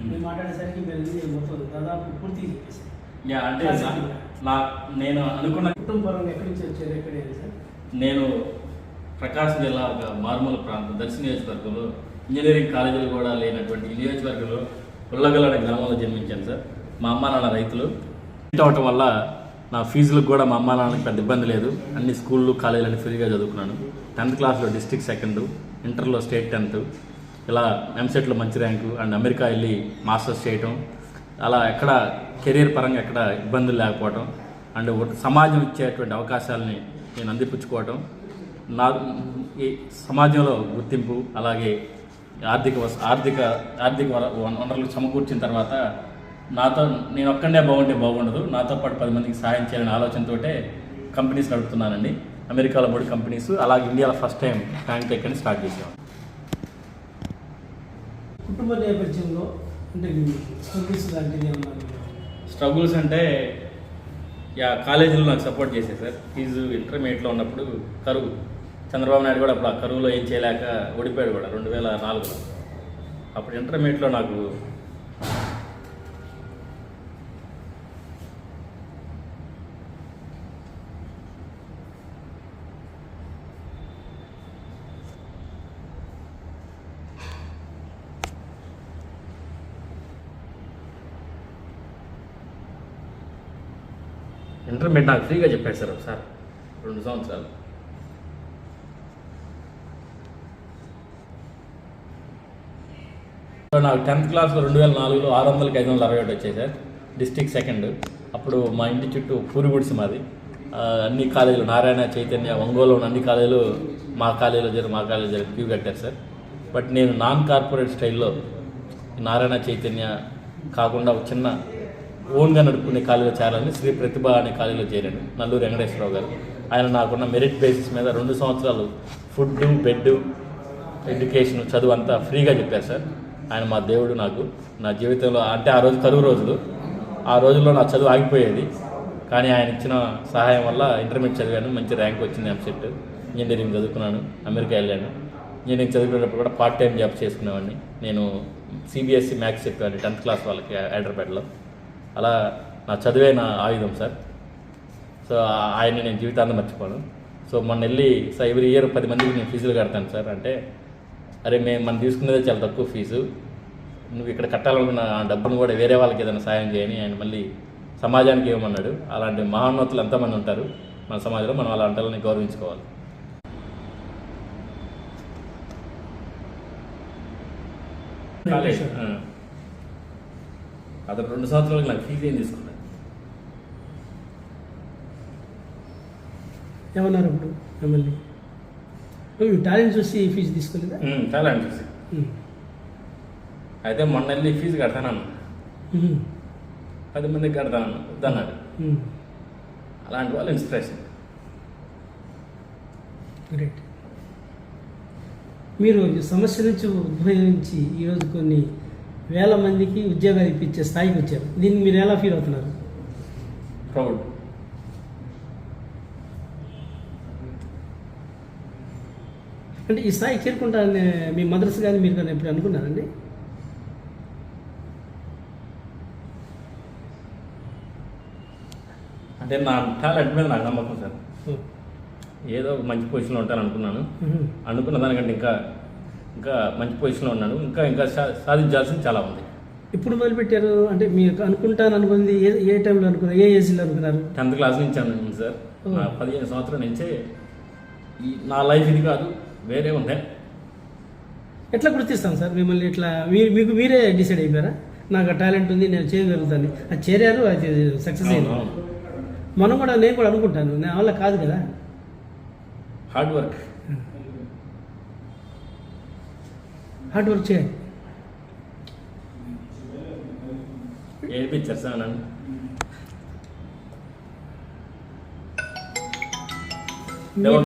మేము మాట్లాడేసరికి మీరు ఇది మొత్తం దాదాపు పూర్తి చెప్పేసి యా, అంటే నా- నేను అనుకున్న కుటుంబ ఎక్కడి నుంచి వచ్చారు? ఎక్కడే సార్? నేను ప్రకాశం జిల్లా ఒక మారుమూల ప్రాంతం దర్శన నియోజకవర్గంలో ఇంజనీరింగ్ కాలేజీలు కూడా లేనటువంటి ఈ నియోజకవర్గంలో ఉల్లగల అనే గ్రామంలో జన్మించాను సార్. మా అమ్మ నాన్న రైతులు. అవటం వల్ల నా ఫీజులకు కూడా మా అమ్మ నాన్నకి పెద్ద ఇబ్బంది లేదు. అన్ని స్కూళ్ళు కాలేజీలు ఫ్రీగా చదువుకున్నాను. టెన్త్ క్లాస్లో డిస్టిక్ సెకండ్ ఇంటర్లో స్టేట్ టెన్త్. ఇలా ఎంసెట్లో మంచి ర్యాంకు అండ్ అమెరికా వెళ్ళి మాస్టర్స్ చేయటం. అలా ఎక్కడ కెరీర్ పరంగా ఎక్కడ ఇబ్బందులు లేకపోవటం. అండ్ సమాజం ఇచ్చేటువంటి అవకాశాలని నేను అందిపుచ్చుకోవటం. నా ఈ సమాజంలో గుర్తింపు అలాగే ఆర్థిక ఆర్థిక ఆర్థిక వనరులు సమకూర్చిన తర్వాత నాతో నేను ఒక్కడే బాగుంటే బాగుండదు. నాతో పాటు పది మందికి సహాయం చేయాలనే ఆలోచనతోటే కంపెనీస్ నడుపుతున్నానండి. అమెరికాలో మూడు కంపెనీస్ అలాగే ఇండియాలో ఫస్ట్ టైం టెక్ అని స్టార్ట్ చేసాం కుటుంబ నేపథ్యంలో అంటే స్ట్రగుల్స్ లాంటివి స్ట్రగుల్స్ అంటే యా కాలేజీలో నాకు సపోర్ట్ చేసే సార్. ఫీజు ఇంటర్మీడియట్లో ఉన్నప్పుడు కరువు. చంద్రబాబు నాయుడు కూడా అప్పుడు ఆ కరువులో ఏం చేయలేక ఓడిపోయాడు కూడా రెండు వేల నాలుగులో. అప్పుడు ఇంటర్మీడియట్లో నాకు ఇంటర్మీడియట్ నాకు ఫ్రీగా చెప్పాడు సార్ ఒకసారి. రెండు సంవత్సరాలు. నాకు టెన్త్ క్లాస్లో రెండు వేల నాలుగులో ఆరు వందలకి ఐదు వందల అరవై ఒకటి వచ్చాయి సార్. District second. అప్పుడు మా ఇంటి చుట్టూ పూరిగుడిసి మాది. అన్ని కాలేజీలు నారాయణ చైతన్య ఒంగోలు ఉన్న అన్ని కాలేజీలు మా కాలేజీలో జరిగి మా కాలేజీలో జరిగి క్యూ కట్టారు సార్. బట్ నేను నాన్ కార్పొరేట్ స్టైల్లో నారాయణ చైతన్య కాకుండా ఒక చిన్న ఓన్గా నడుపుకునే కాలేజీలో చేరాలని శ్రీ ప్రతిభ అనే కాలేజీలో చేరాను నల్లూరు వెంకటేశ్వరరావు గారు. ఆయన నాకున్న మెరిట్ బేసిస్ మీద రెండు సంవత్సరాలు ఫుడ్ బెడ్ ఎడ్యుకేషన్ చదువు అంతా ఫ్రీగా చెప్పారు సార్. ఆయన మా దేవుడు నాకు. నా జీవితంలో అంటే ఆ రోజు కరువు రోజులు. ఆ రోజుల్లో నా చదువు ఆగిపోయేది. కానీ ఆయన ఇచ్చిన సహాయం వల్ల ఇంటర్మీడియట్ చదివాను. మంచి ర్యాంక్ వచ్చింది ఎంసెట్ ఇంజనీరింగ్ చదువుకున్నాను అమెరికా వెళ్ళాను. ఇంజనీరింగ్ చదువుకునేటప్పుడు కూడా పార్ట్ టైం జాబ్ చేసుకునేవాడిని. నేను సిబిఎస్సి మ్యాథ్స్ చెప్పేవాడిని టెన్త్ క్లాస్ వాళ్ళకి హైదరాబాద్లో. అలా నా చదివే నా ఆయుధం సార్. సో ఆ- ఆయన్ని నేను జీవితాంతం మర్చిపోను. సో మొన్న వెళ్ళి సో ఎవ్రీ ఇయర్ పది మందికి నేను ఫీజులు కడతాను సార్ అంటే అరే మేము మనం తీసుకునేదే చాలా తక్కువ ఫీజు. నువ్వు ఇక్కడ కట్టాలనుకున్న ఆ డబ్బును కూడా వేరే వాళ్ళకి ఏదైనా సాయం చేయని ఆయన మళ్ళీ సమాజానికి ఇవ్వమన్నాడు. అలాంటి మహాన్నతులు ఎంతమంది ఉంటారు మన సమాజంలో మనం అలాంటి వాళ్ళని గౌరవించుకోవాలి. కాలేజ్. అతను రెండు సంవత్సరాలకు నాకు ఫీజు ఏం తీసుకున్నాను ఏమన్నారు ఇప్పుడు మిమ్మల్ని నువ్వు టాలెంట్ చూసి ఫీజు తీసుకోలేదా? అనిపిస్తుంది ఉమ్. అయితే మొన్న వెళ్ళి ఫీజు కడతానన్నా. పది మందికి కడతానన్నా వద్దన్నాడు ఉమ్. అలాంటి వాళ్ళు ఇన్స్పిరేషన్ గ్రేట్ మీరు సమస్య నుంచి ఉద్భవించి ఈరోజు కొన్ని వేల మందికి ఉద్యోగాలు ఇప్పించే స్థాయికి వచ్చారు. దీన్ని మీరు ఎలా ఫీల్ అవుతున్నారు? ప్రౌడ్ అంటే ఈ స్థాయికి చేరుకుంటారని మీ మదర్స్ కానీ మీరు కానీ ఎప్పుడు అనుకున్నారండి? అంటే నా టాలెంట్ మీద నాకు నమ్మకం సార్. ఏదో ఒక మంచి పొజిషన్లో ఉంటాను అనుకున్నాను. అనుకున్న దానికంటే ఇంకా ఇంకా మంచి పొజిషన్లో ఉన్నాను ఇంకా ఇంకా సాధించాల్సింది చాలా ఉంది. ఇప్పుడు మొదలుపెట్టారు అంటే మీరు అనుకుంటాను అనుకుంది ఏ ఏ టైంలో అనుకున్నారు ఏ ఏజ్లో అనుకున్నారు? టెన్త్ క్లాస్ నుంచి అనుకుంది సార్. పదిహేను సంవత్సరాల నుంచే ఈ నా లైఫ్ ఇది కాదు వేరే ఉంది. ఎట్లా గుర్తిస్తాం సార్ మిమ్మల్ని ఇట్లా? మీరు మీకు మీరే డిసైడ్ అయిపోయారా? నాకు టాలెంట్ ఉంది నేను చేయగలుగుతాను. అది చేరారు అది సక్సెస్ అయింది. మనం కూడా నేను కూడా అనుకుంటాను నా వల్ల కాదు కదా. హార్డ్ వర్క్ హార్డ్ వర్క్ చేయాలి. ఏడిపించారు సార్ నన్ను. మీ